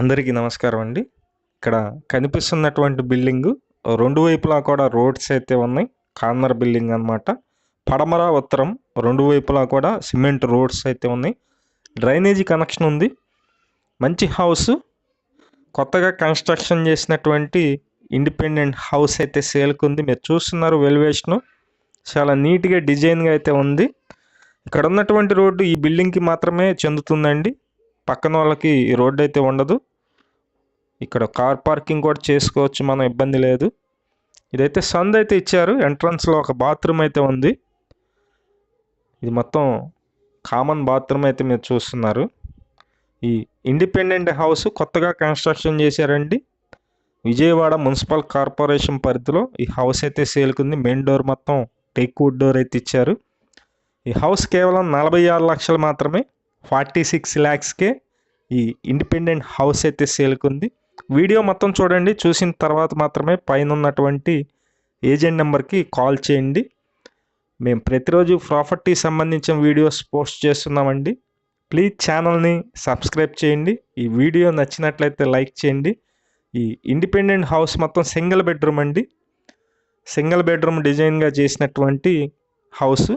అందరికీ నమస్కారం అండి. ఇక్కడ కనిపిస్తున్నటువంటి బిల్డింగు రెండు వైపులా కూడా రోడ్స్ అయితే ఉన్నాయి. కార్నర్ బిల్డింగ్ అన్నమాట. పడమర ఉత్తరం రెండు వైపులా కూడా సిమెంట్ రోడ్స్ అయితే ఉన్నాయి. డ్రైనేజీ కనెక్షన్ ఉంది. మంచి హౌస్. కొత్తగా కన్స్ట్రక్షన్ చేసినటువంటి ఇండిపెండెంట్ హౌస్ అయితే సేల్కి ఉంది మీరు చూస్తున్నారు వెలివేషను చాలా నీట్గా డిజైన్గా అయితే ఉంది. ఇక్కడ ఉన్నటువంటి రోడ్డు ఈ బిల్డింగ్కి మాత్రమే చెందుతుందండి. పక్కన వాళ్ళకి రోడ్డు అయితే ఉండదు. ఇక్కడ కార్ పార్కింగ్ కూడా చేసుకోవచ్చు మనం ఇబ్బంది లేదు. ఇదైతే సంద్ అయితే ఇచ్చారు ఎంట్రన్స్లో ఒక బాత్రూమ్ అయితే ఉంది. ఇది మొత్తం కామన్ బాత్రూమ్ అయితే మీరు చూస్తున్నారు. ఈ ఇండిపెండెంట్ హౌస్ కొత్తగా కన్స్ట్రక్షన్ చేశారండి. విజయవాడ మున్సిపల్ కార్పొరేషన్ పరిధిలో ఈ హౌస్ అయితే సేల్కుంది. మెయిన్ డోర్ మొత్తం టేక్ వుడ్ డోర్ అయితే ఇచ్చారు. ఈ హౌస్ కేవలం నలభై ఆరు లక్షలు మాత్రమే. ఫార్టీ సిక్స్ ల్యాక్స్కే ఈ ఇండిపెండెంట్ హౌస్ అయితే సేల్కుంది. వీడియో మొత్తం చూడండి చూసిన తర్వాత మాత్రమే పైన ఉన్నటువంటి ఏజెంట్ నెంబర్కి కాల్ చేయండి. మేము ప్రతిరోజు ప్రాపర్టీ సంబంధించిన వీడియోస్ పోస్ట్ చేస్తున్నామండి. ప్లీజ్ ఛానల్ని సబ్స్క్రైబ్ చేయండి. ఈ వీడియో నచ్చినట్లయితే లైక్ చేయండి. ఈ ఇండిపెండెంట్ హౌస్ మొత్తం సింగిల్ బెడ్రూమ్ అండి. సింగిల్ బెడ్రూమ్ డిజైన్గా చేసినటువంటి హౌస్.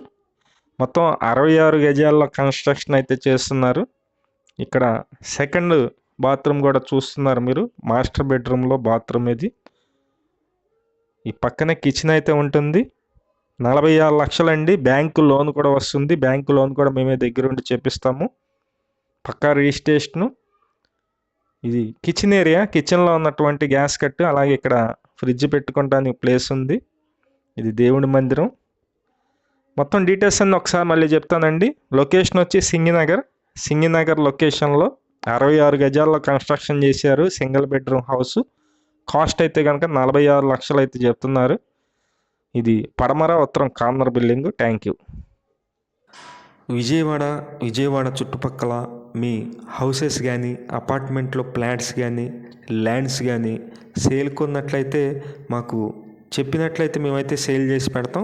మొత్తం అరవై ఆరు గజాల్లో కన్స్ట్రక్షన్ అయితే చేస్తున్నారు. ఇక్కడ సెకండ్ బాత్రూమ్ కూడా చూస్తున్నారు మీరు. మాస్టర్ బెడ్రూమ్లో బాత్రూమ్ ఇది. ఈ పక్కనే కిచెన్ అయితే ఉంటుంది. నలభై ఆరు లక్షలండి. బ్యాంకు లోన్ కూడా వస్తుంది. బ్యాంకు లోన్ కూడా మేమే దగ్గరుండి చేపిస్తాము. పక్కా రిజిస్ట్రేషను. ఇది కిచెన్ ఏరియా. కిచెన్లో ఉన్నటువంటి గ్యాస్ కట్టు అలాగే ఇక్కడ ఫ్రిడ్జ్ పెట్టుకోవడానికి ప్లేస్ ఉంది. ఇది దేవుడి మందిరం. మొత్తం డీటెయిల్స్ అన్ని ఒకసారి మళ్ళీ చెప్తానండి. లొకేషన్ వచ్చి సింగినగర్. సింగినగర్ లొకేషన్లో అరవై ఆరు గజాల్లో కన్స్ట్రక్షన్ చేశారు సింగిల్ బెడ్రూమ్ హౌస్ కాస్ట్ అయితే కనుక నలభై ఆరు లక్షలు అయితే చెప్తున్నారు. ఇది పడమర ఉత్తరం corner building thank you Vijayawada Vijayawada చుట్టుపక్కల మీ హౌసెస్ కానీ అపార్ట్మెంట్లో ప్లాట్స్ కానీ ల్యాండ్స్ కానీ సేల్ కొన్నట్లయితే మాకు చెప్పినట్లయితే మేమైతే సేల్ చేసి పెడతాం.